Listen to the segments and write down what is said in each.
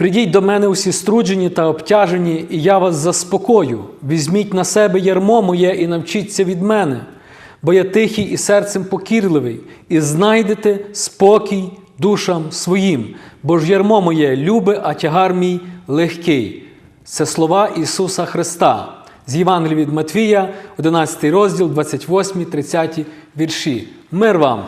Придіть до мене усі струджені та обтяжені, і я вас заспокою. Візьміть на себе ярмо моє і навчіться від мене, бо я тихий і серцем покірливий, і знайдете спокій душам своїм, бо ж ярмо моє любе, а тягар мій легкий. Це слова Ісуса Христа з Євангелія від Матвія, 11 розділ, 28, 30 вірші. Мир вам!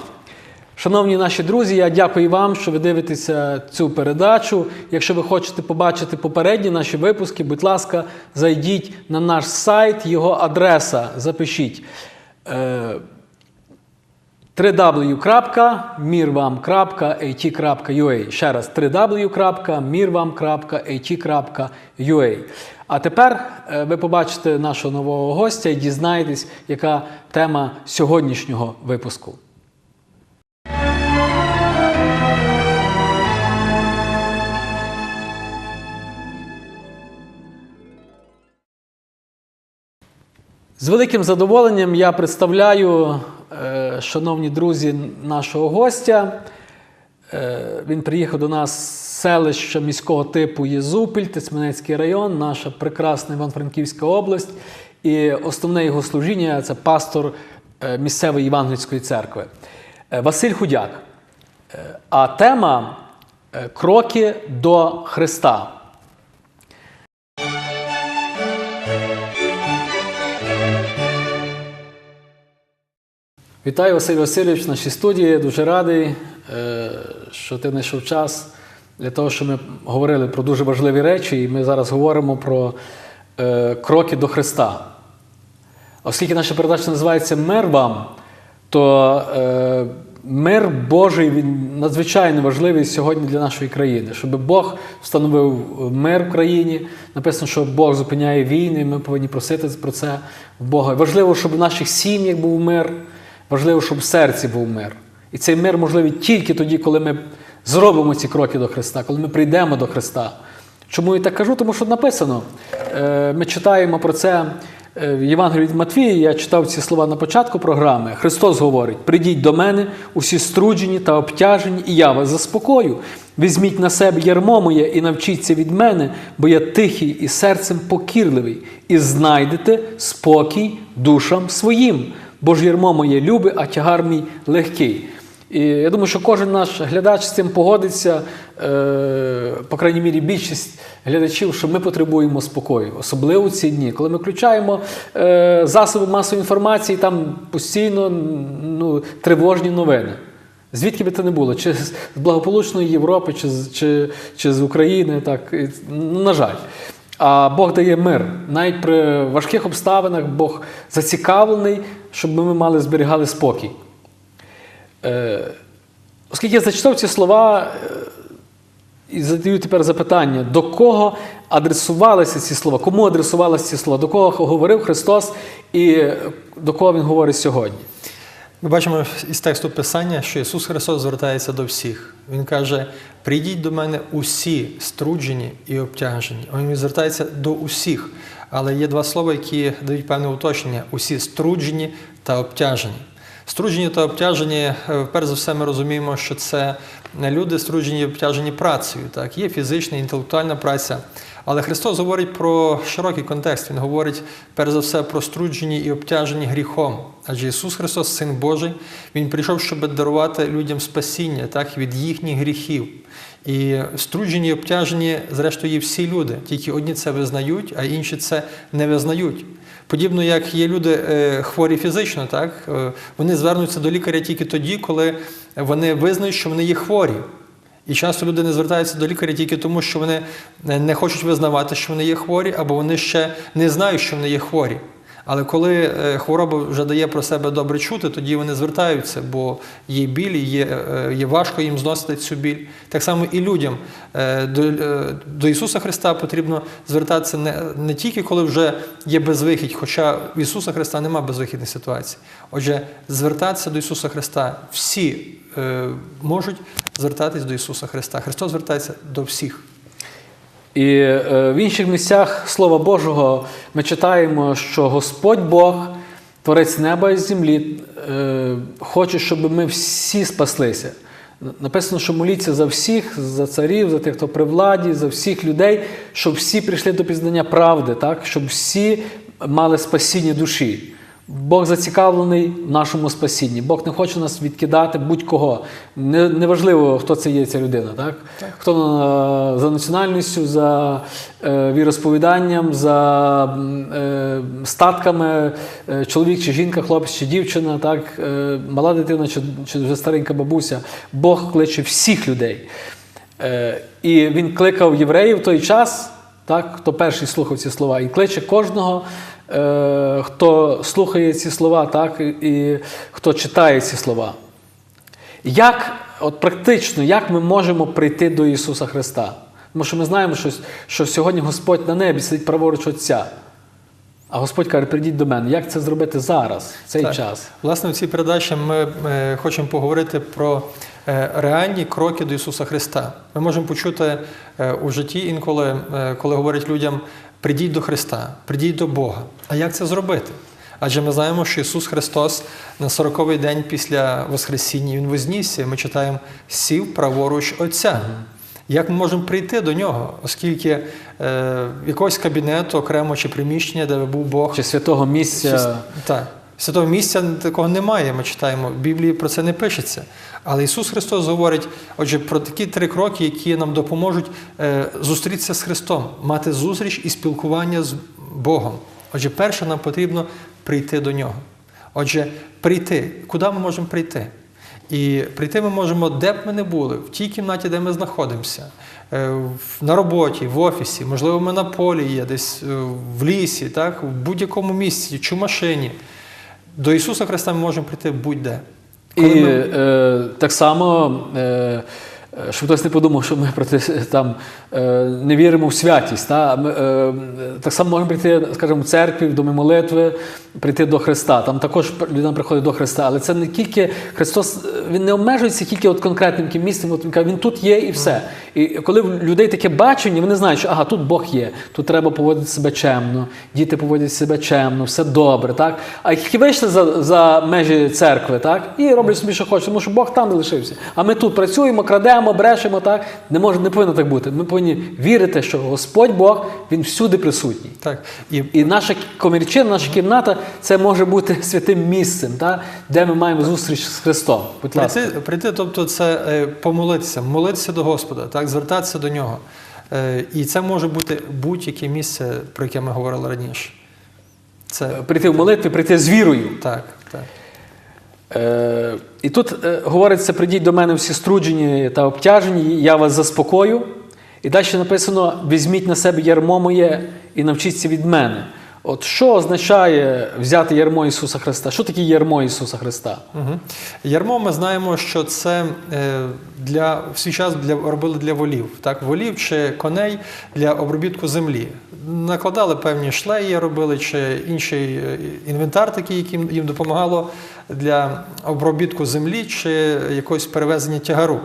Шановні наші друзі, я дякую вам, що ви дивитеся цю передачу. Якщо ви хочете побачити попередні наші випуски, будь ласка, зайдіть на наш сайт, його адреса. Запишіть е, www.mirvam.at.ua Ще раз www.mirvam.at.ua А тепер е, ви побачите нашого нового гостя і дізнаєтесь, яка тема сьогоднішнього випуску. З великим задоволенням я представляю, е, шановні друзі, нашого гостя. Е, Він приїхав до нас з селища міського типу Єзупіль, Тисменецький район, наша прекрасна Івано-Франківська область. І основне його служіння це пастор е, місцевої Євангельської церкви Василь Худяк. А тема Кроки до Христа. Вітаю, Василь Васильович, в нашій студії. Дуже радий, е, що ти знайшов час для того, щоб ми говорили про дуже важливі речі, і ми зараз говоримо про е, кроки до Христа. Оскільки наша передача називається Мир вам, то е, мир Божий він надзвичайно важливий сьогодні для нашої країни, щоб Бог встановив мир в країні. Написано, що Бог зупиняє війни, ми повинні просити про це в Бога. Важливо, щоб в наших сім'ях був мир. Важливо, щоб в серці був мир. І цей мир можливий тільки тоді, коли ми зробимо ці кроки до Христа, коли ми прийдемо до Христа. Чому я так кажу? Тому що написано. Е, Ми читаємо про це е, в Євангелії від Матвія. Я читав ці слова на початку програми. Христос говорить: прийдіть до мене, усі струджені та обтяжені, і я вас заспокою. Візьміть на себе ярмо моє і навчіться від мене, бо я тихий і серцем покірливий, і знайдете спокій душам своїм бо ж ярмо моє любе, а тягар мій легкий. І я думаю, що кожен наш глядач з цим погодиться, е, по крайній мірі, більшість глядачів, що ми потребуємо спокою, особливо ці дні, коли ми включаємо е, засоби масової інформації, там постійно ну, тривожні новини. Звідки би це не було, чи з благополучної Європи, чи, чи, чи з України, так, ну, на жаль. А Бог дає мир. Навіть при важких обставинах Бог зацікавлений, щоб ми мали зберігали спокій. Е, оскільки я зачитав ці слова е, і задаю тепер запитання, до кого адресувалися ці слова, кому адресувалися ці слова, до кого говорив Христос і е, до кого Він говорить сьогодні? Ми бачимо із тексту Писання, що Ісус Христос звертається до всіх. Він каже: прийдіть до мене усі струджені і обтяжені. Він звертається до усіх. Але є два слова, які дають певне уточнення: усі струджені та обтяжені. Струджені та обтяжені, е, перш за все, ми розуміємо, що це люди струджені і обтяжені працею. Так? Є фізична, інтелектуальна праця. Але Христос говорить про широкий контекст. Він говорить перш за все про струджені і обтяжені гріхом. Адже Ісус Христос, Син Божий, Він прийшов, щоб дарувати людям спасіння так, від їхніх гріхів. І струджені і обтяжені, зрештою, є всі люди. Тільки одні це визнають, а інші це не визнають. Подібно як є люди е, хворі фізично, так е, вони звернуться до лікаря тільки тоді, коли вони визнають, що вони є хворі. І часто люди не звертаються до лікаря тільки тому, що вони не хочуть визнавати, що вони є хворі, або вони ще не знають, що вони є хворі. Але коли е, хвороба вже дає про себе добре чути, тоді вони звертаються, бо є біль, є, е, є важко їм зносити цю біль. Так само і людям е, до, до Ісуса Христа потрібно звертатися не, не тільки коли вже є безвихідь, хоча в Ісуса Христа нема безвихідної ситуації. Отже, звертатися до Ісуса Христа всі можуть звертатись до Ісуса Христа. Христос звертається до всіх. І е, в інших місцях Слова Божого ми читаємо, що Господь Бог, Творець неба і землі, е, хоче, щоб ми всі спаслися. Написано, що моліться за всіх, за царів, за тих, хто при владі, за всіх людей, щоб всі прийшли до пізнання правди, так? щоб всі мали спасіння душі. Бог зацікавлений в нашому спасінні. Бог не хоче нас відкидати будь-кого. Не- Неважливо, хто це є ця людина, так? Хто е, за національністю, за е, віросповіданням, за е, статками, е, чоловік чи жінка, хлопець чи дівчина, так? Е, мала дитина чи, чи вже старенька бабуся. Бог кличе всіх людей. Е, і він кликав євреїв в той час, так, хто перший слухав ці слова, і кличе кожного, е, хто слухає ці слова, так, і, хто читає ці слова. Як, от практично, як ми можемо прийти до Ісуса Христа? Тому що ми знаємо, що, що сьогодні Господь на небі сидить праворуч Отця. А Господь каже, прийдіть до мене. Як це зробити зараз, в цей Так. час? Власне, в цій передачі ми е, хочемо поговорити про реальні кроки до Ісуса Христа. Ми можемо почути е, у житті інколи, е, коли говорять людям: прийдіть до Христа, прийдіть до Бога. А як це зробити? Адже ми знаємо, що Ісус Христос на 40-й день після Воскресіння Він вознісся, ми читаємо, сів праворуч Отця. Як ми можемо прийти до нього, оскільки е, якогось кабінету, окремо чи приміщення, де був Бог, Чи святого місця? Свя- Так. Святого місця такого немає, ми читаємо. В Біблії про це не пишеться. Але Ісус Христос говорить, отже, про такі три кроки, які нам допоможуть е, зустрітися з Христом, мати зустріч і спілкування з Богом. Отже, перше, нам потрібно прийти до Нього. Отже, прийти. Куди ми можемо прийти? І прийти ми можемо, де б ми не були, в тій кімнаті, де ми знаходимося, е, на роботі, в офісі, можливо, ми на полі є, десь е, в лісі, так, в будь-якому місці, чи в машині. До Ісуса Христа ми можемо прийти будь-де. І ми- е, так само, е, щоб хтось не подумав, що ми проти там е, не віримо в святість. Та? Ми, е, так само можемо прийти, скажімо, в церкві, в домі молитви, прийти до Христа. Там також людина приходить до Христа, але це не тільки Христос, е, він не обмежується тільки от конкретним місцем. От він каже, він тут є і все. І коли в людей таке бачення, вони знають, що ага, тут Бог є, тут треба поводити себе чемно, діти поводять себе чемно, все добре. Так? А які вийшли за, за межі церкви, так? і роблять собі, що хочуть, тому що Бог там залишився. А ми тут працюємо, крадемо, брешемо, так? Не може, не повинно так бути. Ми повинні вірити, що Господь Бог він всюди присутній. Так. І І наша комірчина, наша кімната це може бути святим місцем, так? де ми маємо зустріч з Христом. Будь ласка. прийти, прийти, тобто, це е, помолитися, молитися до Господа, так, звертатися до Нього. Е, І це може бути будь-яке місце, про яке ми говорили раніше. Це Прийти в молитві, прийти з вірою. так, так. Е, і тут е, говориться: прийдіть до мене всі струджені та обтяжені, я вас заспокою. І далі написано: візьміть на себе ярмо моє і навчіться від мене. От що означає взяти ярмо Ісуса Христа? Що таке ярмо Ісуса Христа? Угу. Ярмо ми знаємо, що це е, для в свій час для робили для волів, так волів чи коней для обробітку землі. Накладали певні шлеї, робили чи інший е, інвентар, такий, яким їм допомагало для обробітку землі чи якогось перевезення тягару.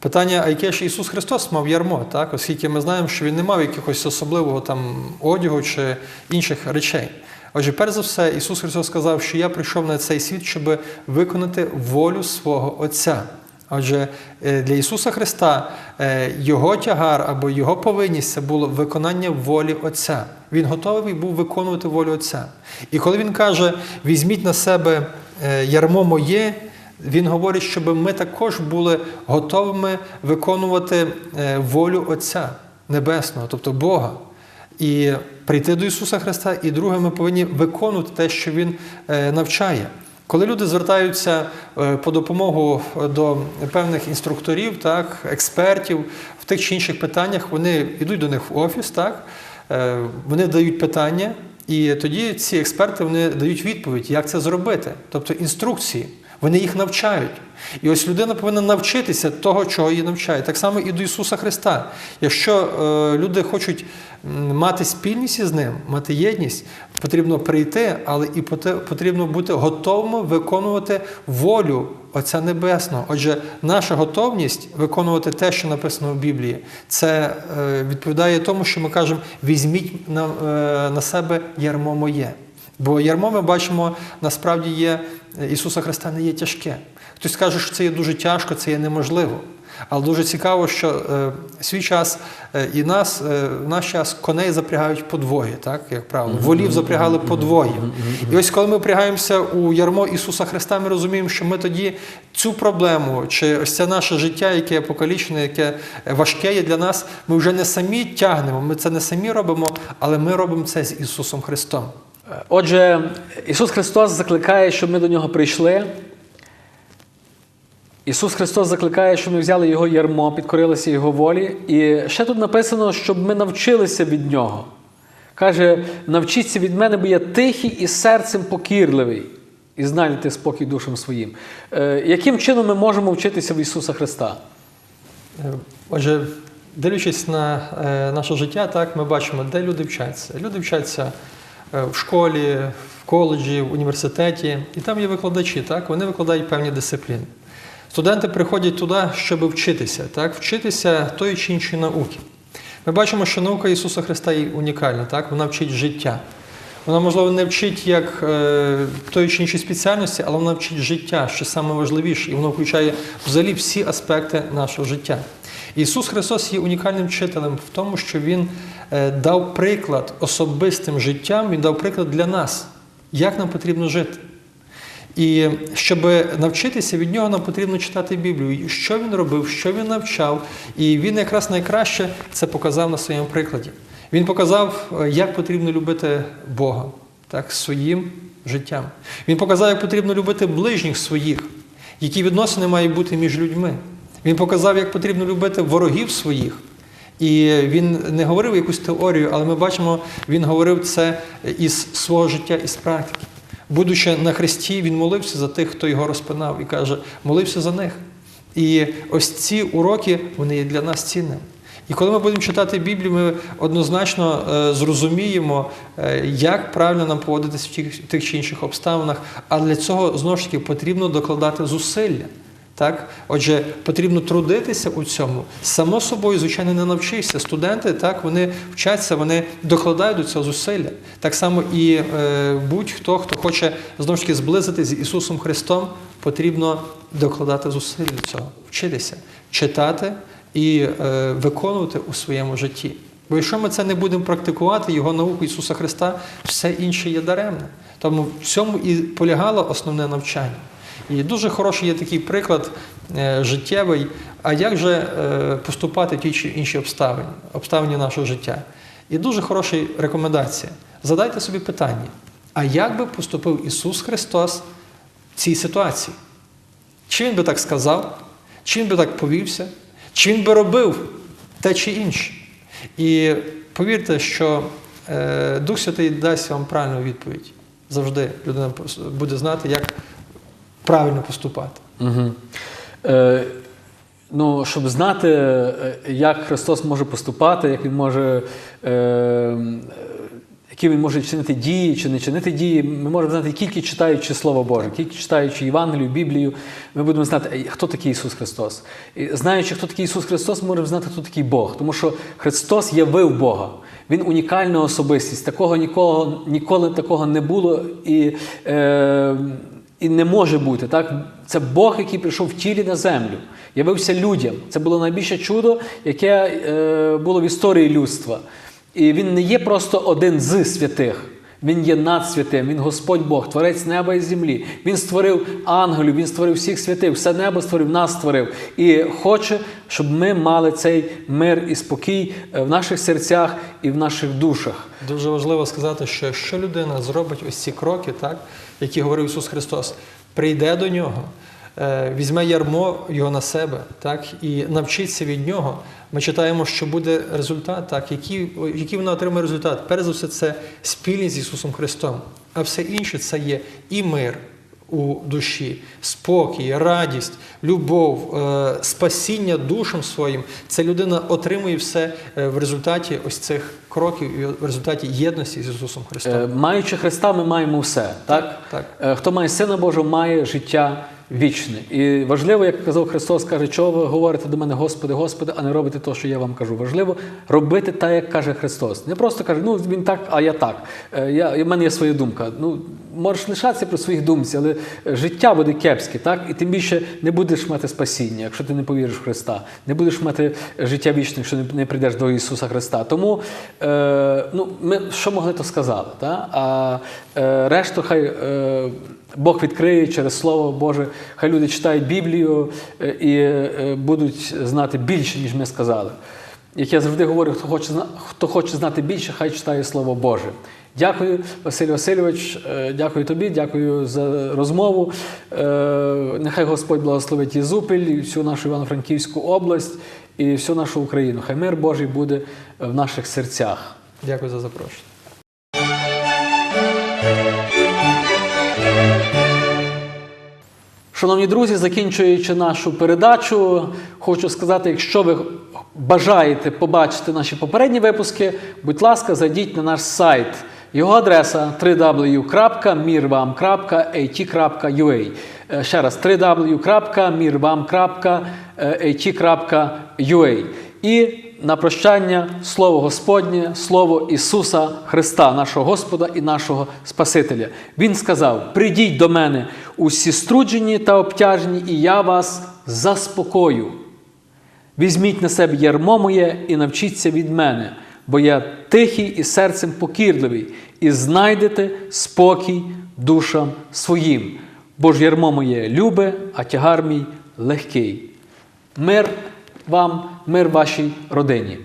Питання, а яке ж Ісус Христос мав ярмо, так? оскільки ми знаємо, що Він не мав якогось особливого там одягу чи інших речей. Отже, перш за все, Ісус Христос сказав, що я прийшов на цей світ, щоб виконати волю свого Отця. Отже, е, для Ісуса Христа е, Його тягар або Його повинність це було виконання волі Отця. Він готовий був виконувати волю Отця. І коли Він каже, візьміть на себе е, ярмо моє, він говорить, щоб ми також були готовими виконувати е, волю Отця Небесного, тобто Бога. І прийти до Ісуса Христа, і друге, ми повинні виконувати те, що Він е, навчає. Коли люди звертаються е, по допомогу до певних інструкторів, так, експертів в тих чи інших питаннях, вони йдуть до них в офіс, так, вони дають питання, і тоді ці експерти вони дають відповідь, як це зробити, тобто інструкції. Вони їх навчають. І ось людина повинна навчитися того, чого її навчають. Так само і до Ісуса Христа. Якщо е, люди хочуть мати спільність із Ним, мати єдність, потрібно прийти, але і потрібно бути готовими виконувати волю Отця Небесного. Отже, наша готовність виконувати те, що написано в Біблії, це е, відповідає тому, що ми кажемо: візьміть на, е, на себе ярмо моє. Бо ярмо ми бачимо, насправді є Ісуса Христа не є тяжке. Хтось скаже, що це є дуже тяжко, це є неможливо. Але дуже цікаво, що е, свій час е, і нас, е, в наш час коней запрягають подвоє, так, як правило. Волів запрягали подвоє. І ось коли ми впрягаємося у ярмо Ісуса Христа, ми розуміємо, що ми тоді цю проблему, чи ось це наше життя, яке покалічене, яке важке є для нас, ми вже не самі тягнемо, ми це не самі робимо, але ми робимо це з Ісусом Христом. Отже, Ісус Христос закликає, щоб ми до нього прийшли. Ісус Христос закликає, щоб ми взяли Його ярмо, підкорилися Його волі. І ще тут написано, щоб ми навчилися від Нього. Каже: навчіться від мене, бо я тихий і серцем покірливий, і знайдете спокій душам своїм. Е, яким чином ми можемо вчитися в Ісуса Христа? Е, Отже, дивлячись на е, наше життя, так ми бачимо, де люди вчаться. Люди вчаться в школі, в коледжі, в університеті, і там є викладачі, так вони викладають певні дисципліни. Студенти приходять туди, щоб вчитися, так, вчитися тої чи іншої науки. Ми бачимо, що наука Ісуса Христа є унікальна, так? вона вчить життя. Вона, можливо, не вчить як е, тої чи іншої спеціальності, але вона вчить життя, що саме важливіше, і воно включає взагалі всі аспекти нашого життя. Ісус Христос є унікальним вчителем в тому, що Він е, дав приклад особистим життям, Він дав приклад для нас, як нам потрібно жити. І щоб навчитися від нього, нам потрібно читати Біблію. Що він робив, що він навчав. І він якраз найкраще це показав на своєму прикладі. Він показав, е, як потрібно любити Бога так, своїм життям. Він показав, як потрібно любити ближніх своїх, які відносини мають бути між людьми. Він показав, як потрібно любити ворогів своїх. І він не говорив якусь теорію, але ми бачимо, він говорив це із свого життя, із практики. Будучи на хресті, він молився за тих, хто його розпинав, і каже, молився за них. І ось ці уроки вони є для нас цінними. І коли ми будемо читати Біблію, ми однозначно е, зрозуміємо, е, як правильно нам поводитися в тих, тих чи інших обставинах. А для цього знову ж таки потрібно докладати зусилля. Так? Отже, потрібно трудитися у цьому. Само собою, звичайно, не навчишся. Студенти так, вони вчаться, вони докладають до цього зусилля. Так само і е, будь-хто, хто хоче знову ж таки зблизитися з Ісусом Христом, потрібно докладати зусиль до цього, вчитися, читати і е, виконувати у своєму житті. Бо якщо ми це не будемо практикувати, його науку Ісуса Христа, все інше є даремне. Тому в цьому і полягало основне навчання. І дуже хороший є такий приклад е, життєвий. А як же е, поступати в ті чи інші обставини, обставини нашого життя? І дуже хороша рекомендація. Задайте собі питання: а як би поступив Ісус Христос в цій ситуації? Чи Він би так сказав, чи Він би так повівся, чи Він би робив те чи інше? І повірте, що е, Дух Святий дасть вам правильну відповідь. Завжди людина буде знати, як правильно поступати. Угу. Е, ну, щоб знати, е, як Христос може поступати, як Він може, е, які Він може чинити дії чи не чинити дії, ми можемо знати тільки читаючи Слово Боже, тільки читаючи Євангелію, Біблію, ми будемо знати, хто такий Ісус Христос. І знаючи, хто такий Ісус Христос, ми можемо знати, хто такий Бог. Тому що Христос явив Бога. Він унікальна особистість. Такого нікого, ніколи такого не було. І, е, і не може бути. Так? Це Бог, який прийшов в тілі на землю, явився людям. Це було найбільше чудо, яке е, було в історії людства. І він не є просто один з святих. Він є над святим, він Господь Бог, творець неба і землі. Він створив ангелів, він створив всіх святих, все небо створив, нас створив. І хоче, щоб ми мали цей мир і спокій е, в наших серцях і в наших душах. Дуже важливо сказати, що якщо людина зробить ось ці кроки, так, які говорив Ісус Христос, прийде до нього, візьме ярмо його на себе, так, і навчиться від нього. Ми читаємо, що буде результат, так, який, який вона отримає результат. Перш за все, це спільність з Ісусом Христом, а все інше це є і мир у душі, спокій, радість, любов, е, спасіння душам своїм. Це людина отримує все е, в результаті ось цих кроків і в результаті єдності з Ісусом Христом. Е, Маючи Христа, ми маємо все. Так? Так. Е, Хто має Сина Божого, має життя вічне. І важливо, як казав Христос, каже, чого ви говорите до мене, Господи, Господи, а не робите те, що я вам кажу. Важливо робити так, як каже Христос. Не просто каже, ну він так, а я так. Е, Я, в мене є своя думка. Ну, можеш лишатися при своїх думці, але життя буде кепське, так? І тим більше не будеш мати спасіння, якщо ти не повіриш в Христа. Не будеш мати життя вічне, якщо не прийдеш до Ісуса Христа. Тому е, ну, ми що могли, то сказали. Так? А е, решту хай е, Бог відкриє через Слово Боже, хай люди читають Біблію е, і е, будуть знати більше, ніж ми сказали. Як я завжди говорю, хто хоче, хто хоче знати більше, хай читає Слово Боже. Дякую, Василь Васильович, е, дякую тобі, дякую за розмову. Нехай Господь благословить Єзупіль, і всю нашу Івано-Франківську область і всю нашу Україну. Хай мир Божий буде в наших серцях. Дякую за запрошення. Шановні друзі, закінчуючи нашу передачу, хочу сказати, якщо ви бажаєте побачити наші попередні випуски, будь ласка, зайдіть на наш сайт. Його адреса www.mirvam.at.ua. Е, Ще раз www.mirvam.at.ua. І на прощання Слово Господнє, Слово Ісуса Христа, нашого Господа і нашого Спасителя. Він сказав: Прийдіть до мене усі струджені та обтяжені, і я вас заспокою. Візьміть на себе ярмо моє і навчіться від мене, бо я тихий і серцем покірливий, і знайдете спокій душам своїм. Бо ж ярмо моє любе, а тягар мій легкий. Мир вам, мир вашій родині.